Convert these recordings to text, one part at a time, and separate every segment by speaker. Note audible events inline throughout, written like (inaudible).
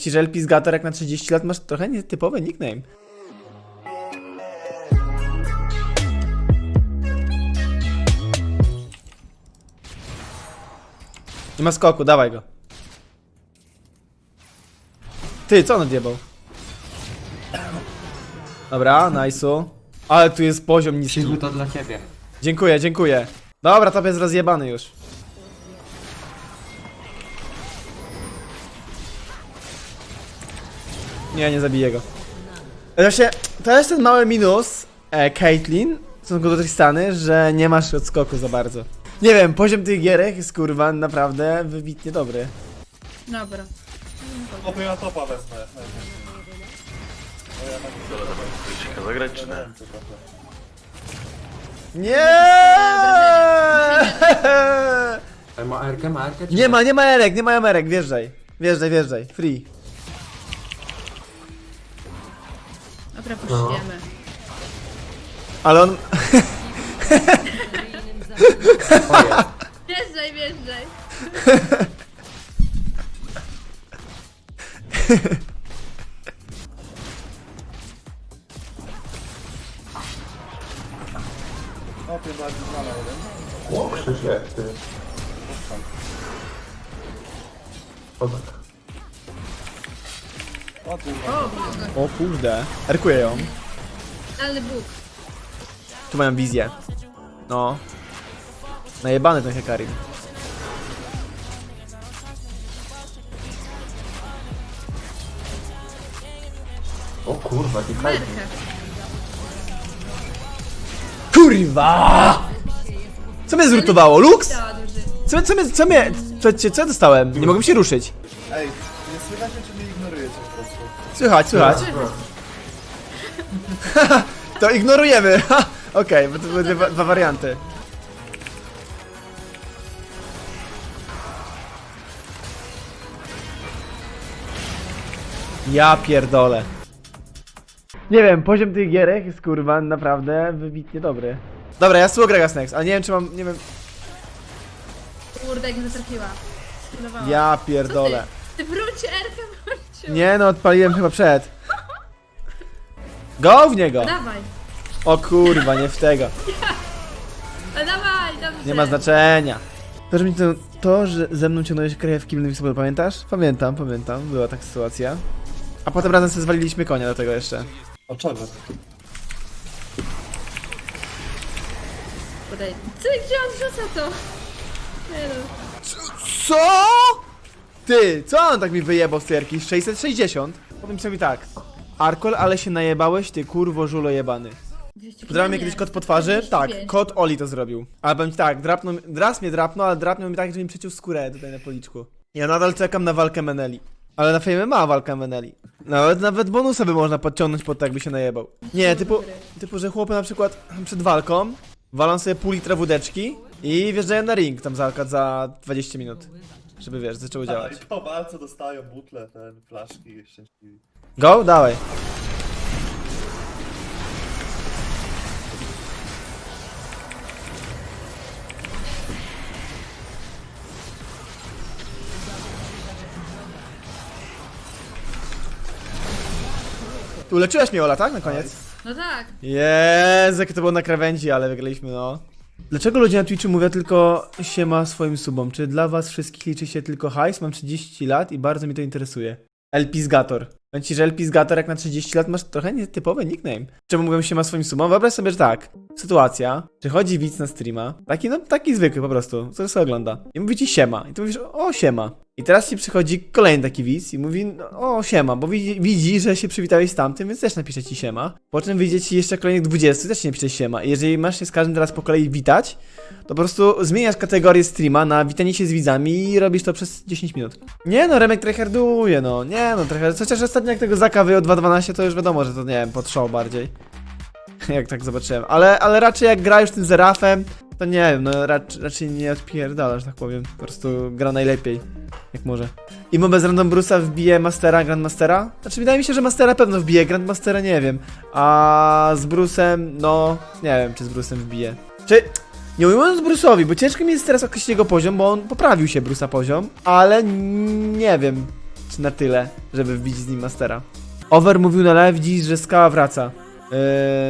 Speaker 1: Ci, że Elpizgator jak na 30 lat masz trochę nietypowy nickname. Nie ma skoku, dawaj go. Ty, co on odjebał? Dobra, nice'u. Ale tu jest poziom niski.
Speaker 2: Cichu to dla ciebie.
Speaker 1: Dziękuję, dziękuję. Dobra, to jest rozjebany już. Nie, nie zabiję go. Właśnie, to jest ten mały minus e, Caitlyn w stosunku do Tristany, że nie masz odskoku za bardzo. Nie wiem, poziom tych gierek jest kurwa naprawdę wybitnie dobry.
Speaker 3: Dobra.
Speaker 4: Topy ja topa wezmę.
Speaker 5: Chcecie zagrać czy nie?
Speaker 1: Nie!
Speaker 2: Ale ma Erkę, ma Erkę? czy
Speaker 1: Nie ma, nie ma erek, nie ma emerek, wjeżdżaj. Wjeżdżaj, wjeżdżaj, free.
Speaker 3: Dobra, puszujemy.
Speaker 1: Ale on... (laughs)
Speaker 3: Wjeżdżaj, wjeżdżaj.
Speaker 4: Topy bardziej znana jeden.
Speaker 6: O, Krzysiek, ty. O tak.
Speaker 4: O kurwa.
Speaker 3: O, Boże.
Speaker 1: O kurde. Erkuję ją.
Speaker 3: Ale Bóg.
Speaker 1: Tu mają wizję. No. Najebany ten Hekarim.
Speaker 6: O kurwa, jaki hajs.
Speaker 3: Merkę.
Speaker 1: Kurwa! Co mnie zrutowało? Lux?
Speaker 3: Duży.
Speaker 1: Co, co mnie, co mnie, co, co, co ja dostałem? Nie mogłem się ruszyć.
Speaker 4: Ej, nie słychać mnie, czy mnie ignorujecie po prostu?
Speaker 1: Słychać, słychać. (laughs) To ignorujemy. Ha, (laughs) Okej, bo to były dwa, dwa warianty. Ja pierdolę. Nie wiem, poziom tych gierek jest kurwa naprawdę wybitnie dobry. Dobra, ja słucham Grega Snacks, ale nie wiem czy mam, nie wiem,
Speaker 3: Kurde, jak mnie zatrafiła. Skillowała.
Speaker 1: ja
Speaker 3: Co
Speaker 1: pierdolę.
Speaker 3: Ty, wróć, Erkę, wrócił.
Speaker 1: Nie no, odpaliłem chyba przed. Go w niego!
Speaker 3: Dawaj.
Speaker 1: O kurwa, nie w tego.
Speaker 3: A dawaj, dobrze.
Speaker 1: Nie ma znaczenia. To, że, mi to, to, że ze mną ciągnąłeś krew w Kingdom Hearts, pamiętasz? Pamiętam, pamiętam, była taka sytuacja. A potem razem sobie zwaliliśmy konia do tego jeszcze.
Speaker 4: O czego?
Speaker 3: Podaj. Co, gdzie on rzuca to? Nie no.
Speaker 1: CO?! Ty, co on tak mi wyjebał z tierki? 660? Powiem sobie tak. Arkol, ale się najebałeś, ty kurwo żulo jebany.
Speaker 3: 200
Speaker 1: Podrałem mnie
Speaker 3: nie,
Speaker 1: kiedyś kot po twarzy?
Speaker 3: 205.
Speaker 1: Tak, kot Oli to zrobił. Ale powiem ci tak, drapnął, raz mnie drapnął, ale drapnął mi tak, że mi przeciął skórę tutaj na policzku. Ja nadal czekam na walkę Meneli. Ale na fejmie ma walka Meneli. Nawet, nawet bonusa by można podciągnąć pod to, jakby się najebał. Nie, typu, typu, że chłopy na przykład przed walką walą sobie pół litra wódeczki i wjeżdżają na ring tam za, za 20 minut. Żeby wiesz, zaczęło działać.
Speaker 4: I po walce dostają butle, ten, flaszki szczęśliwi.
Speaker 1: Go, dawaj. Tu uleczyłeś mnie Ola, tak? Na koniec?
Speaker 3: No tak.
Speaker 1: Jezu, jakie to było na krawędzi, ale wygraliśmy, no. Dlaczego ludzie na Twitchu mówią tylko siema swoim subom? Czy dla was wszystkich liczy się tylko hajs? Mam 30 lat i bardzo mi to interesuje. Elpizgator. Ci, że Elpizgator jak na 30 lat masz trochę nietypowy nickname. Czemu mówią siema swoim subom? Wyobraź sobie, że tak. Sytuacja, przychodzi widz na streama, taki no, taki zwykły po prostu, co sobie ogląda. I mówi ci siema. I ty mówisz, o siema. I teraz ci przychodzi kolejny taki widz i mówi, no, o siema, bo widzi, widzi, że się przywitałeś z tamtym, więc też napisze ci siema. Po czym wyjdzie ci jeszcze kolejnych 20, też ci napisze siema. I jeżeli masz się z każdym teraz po kolei witać, to po prostu zmieniasz kategorię streama na witanie się z widzami i robisz to przez 10 minut. Nie no, Remek tryharduje, no. Nie no, trochę. Chociaż ostatnio jak tego Zaka wyjął 2.12, to już wiadomo, że to nie wiem, pod bardziej. (laughs) jak tak zobaczyłem. Ale, ale raczej jak gra już tym Zerafem, to nie wiem, no rac, raczej nie odpierdala, że tak powiem. Po prostu gra najlepiej, jak może. Imo bez Random Bruce'a wbije Mastera, Grandmastera? Znaczy wydaje mi się, że Mastera pewno wbije, Grandmastera nie wiem. A z Bruce'em, no, nie wiem, czy z Bruce'em wbije. Czy... Nie ujmując Bruce'owi, bo ciężko mi jest teraz określić jego poziom, bo on poprawił się Bruce'a poziom, ale nie wiem, czy na tyle, żeby wbić z nim Mastera. Over mówił na live dziś, że skała wraca. Yy,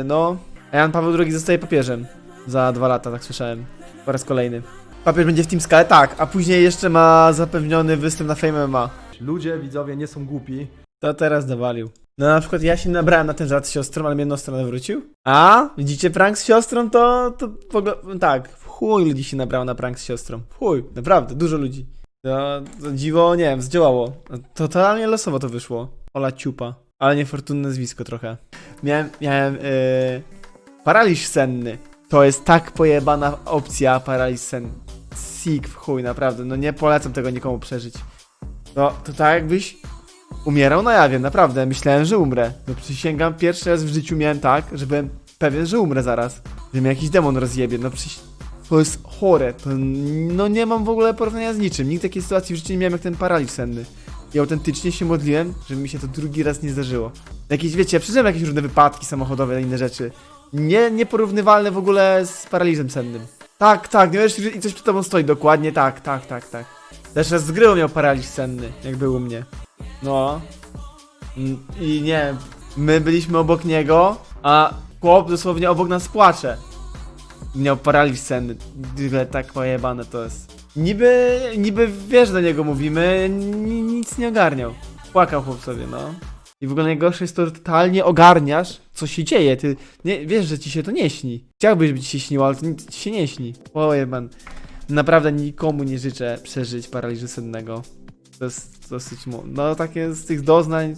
Speaker 1: no, a Jan Paweł II zostaje papieżem. Za dwa lata, tak słyszałem. Po raz kolejny. Papież będzie w Team Skale, tak, a później jeszcze ma zapewniony występ na Fame MMA.
Speaker 7: Ludzie, widzowie nie są głupi.
Speaker 1: To teraz dowalił. No na przykład ja się nabrałem na ten żart z siostrą, ale mnie jedną stronę wrócił. A? Widzicie prank z siostrą, to, to w ogóle, tak, w chuj ludzi się nabrało na prank z siostrą. Chuj, naprawdę, dużo ludzi. To, to dziwo, nie wiem, zdziałało. Totalnie losowo to wyszło. Ola Ciupa. Ale niefortunne nazwisko trochę. Miałem, miałem, yy, paraliż senny. To jest tak pojebana opcja, paraliż senny. Sick w chuj, naprawdę, no nie polecam tego nikomu przeżyć. No, to tak jakbyś umierał na jawie, naprawdę. Myślałem, że umrę. No przysięgam, pierwszy raz w życiu miałem tak, że byłem pewien, że umrę zaraz. Że mnie jakiś demon rozjebie. No przecież to jest chore. To, no nie mam w ogóle porównania z niczym. Nikt takiej sytuacji w życiu nie miałem jak ten paraliż senny. I autentycznie się modliłem, żeby mi się to drugi raz nie zdarzyło. Jakieś, wiecie, ja przeżyłem jakieś różne wypadki samochodowe i inne rzeczy. Nie, nieporównywalne w ogóle z paraliżem sennym. Tak, tak, nie wiesz, i coś przed tobą stoi, dokładnie tak, tak, tak, tak. Też raz z gry miał paraliż senny, jak był u mnie. No. Mm, I nie my byliśmy obok niego, a chłop dosłownie obok nas płacze. Miał paraliż senny. Tyle tak pojebane to jest. Niby, niby wiesz do niego mówimy, ni- nic nie ogarniał. Płakał chłop sobie, no. I w ogóle najgorsze jest to, że totalnie ogarniasz, co się dzieje. Ty nie, wiesz, że ci się to nie śni. Chciałbyś, by ci się śniło, ale to nic ci się nie śni. Pojeban. Naprawdę nikomu nie życzę przeżyć paraliżu sennego. To jest dosyć mu... No takie z tych doznań...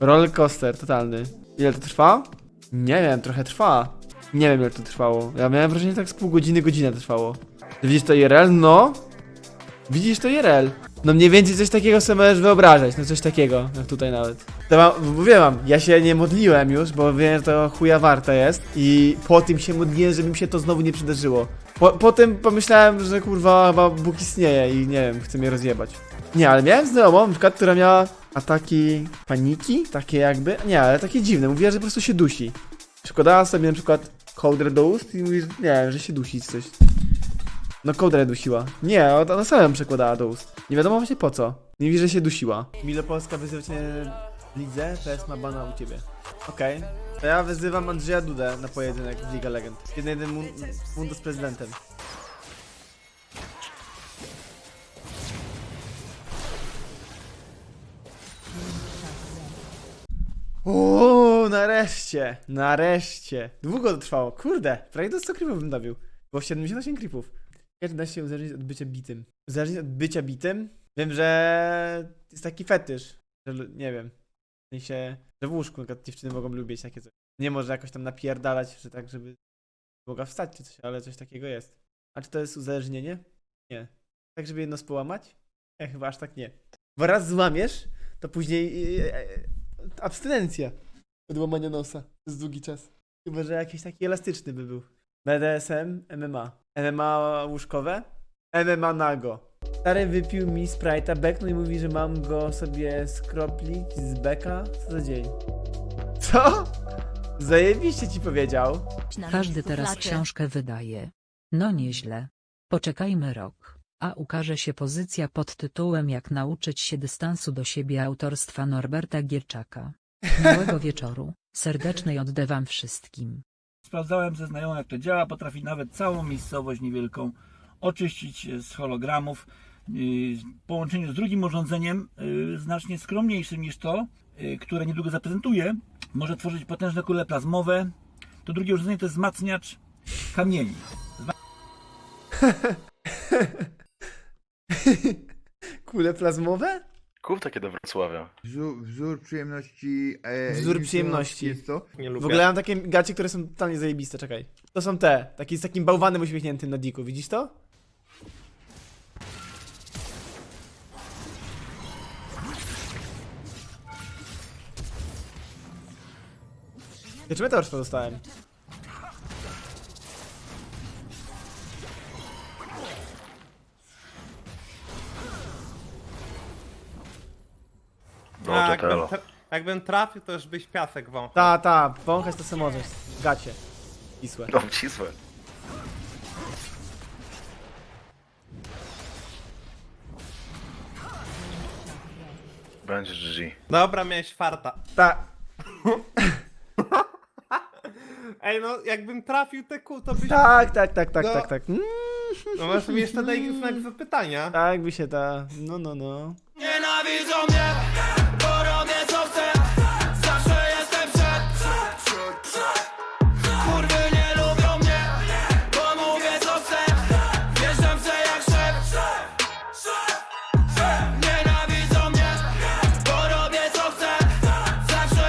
Speaker 1: Roller coaster totalny. Ile to trwa? Nie wiem, trochę trwa. Nie wiem ile to trwało. Ja miałem wrażenie, że tak z pół godziny, godzinę trwało. Widzisz to IRL? No. Widzisz to IRL. No mniej więcej coś takiego sobie możesz wyobrażać, no coś takiego, jak tutaj nawet. To mam, wam, ja się nie modliłem już, bo wiem, że to chuja warte jest i po tym się modliłem, żeby mi się to znowu nie przydarzyło. Po, potem pomyślałem, że kurwa chyba Bóg istnieje i nie wiem, chce mnie rozjebać. Nie, ale miałem znajomą, na przykład, która miała ataki paniki, takie jakby, nie, ale takie dziwne, mówiła, że po prostu się dusi. Przykładała sobie na przykład kołdrę do ust i mówi, że nie wiem, że się dusi coś. No kołdrę dusiła. Nie, ona sama ją przekładała do ust. Nie wiadomo właśnie po co. Nie mówi, że się dusiła. Milo Polska wyzywa cię w lidze, PS ma bana u ciebie. Okej. To ja wyzywam Andrzeja Dudę na pojedynek w Liga Legend. Jeden jeden mun- mundu z prezydentem. Uuu, nareszcie, nareszcie. Długo to trwało, kurde, prawie do 100 creepów bym dobił. Było 78 creepów. Jak da się uzależnić od bycia bitym? Uzależnić od bycia bitym? Wiem, że jest taki fetysz, że nie wiem, w sensie, że w łóżku na dziewczyny mogą lubić takie coś. Nie może jakoś tam napierdalać, że tak, żeby mogła wstać czy coś, ale coś takiego jest. A czy to jest uzależnienie? Nie. Tak, żeby jedno społamać? Ja chyba aż tak nie. Bo raz złamiesz, to później yy, yy, abstynencja od łamania nosa przez długi czas. Chyba, że jakiś taki elastyczny by był. BDSM, MMA. MMA łóżkowe? MMA nago. Stary wypił mi Sprite'a, beknął i mówi, że mam go sobie skroplić z beka. Co za dzień? Co? Zajebiście ci powiedział.
Speaker 8: Każdy teraz książkę wydaje. No nieźle. Poczekajmy rok, a ukaże się pozycja pod tytułem Jak nauczyć się dystansu do siebie autorstwa Norberta Gierczaka. Miłego wieczoru, serdecznej oddę wam wszystkim.
Speaker 9: Sprawdzałem ze znajomą jak to działa, potrafi nawet całą miejscowość niewielką oczyścić z hologramów. Yy, W połączeniu z drugim urządzeniem, yy, znacznie skromniejszym niż to, które niedługo zaprezentuję, może tworzyć potężne kule plazmowe. To drugie urządzenie to jest wzmacniacz kamieni. (laughs)
Speaker 1: Kule plazmowe?
Speaker 5: Kup takie do Wrocławia.
Speaker 10: Wzór, wzór przyjemności. E,
Speaker 1: Wzór przyjemności.
Speaker 10: Jest to?
Speaker 1: W ogóle mam takie gacie, które są totalnie zajebiste, czekaj. To są te, taki z takim bałwanem uśmiechniętym na diku, widzisz to? Ja czy meteor dostałem?
Speaker 5: No,
Speaker 11: A,
Speaker 5: to
Speaker 11: jakbym,
Speaker 5: telo.
Speaker 11: tra- jakbym trafił, to już byś piasek wąchał.
Speaker 1: Ta, ta, wąchać to samo możesz. Gacie. Wisłe.
Speaker 5: No, cisłe. Będzie GG.
Speaker 11: Dobra, miałeś farta.
Speaker 1: Tak. (laughs)
Speaker 11: Ej, no jakbym trafił te kół, to byś...
Speaker 1: Tak, tak, tak, tak,
Speaker 11: No.
Speaker 1: tak, tak. Mm,
Speaker 11: No masz mi jeszcze daj znak zapytania.
Speaker 1: tak by się ta. No, no, no.
Speaker 12: Nienawidzą mnie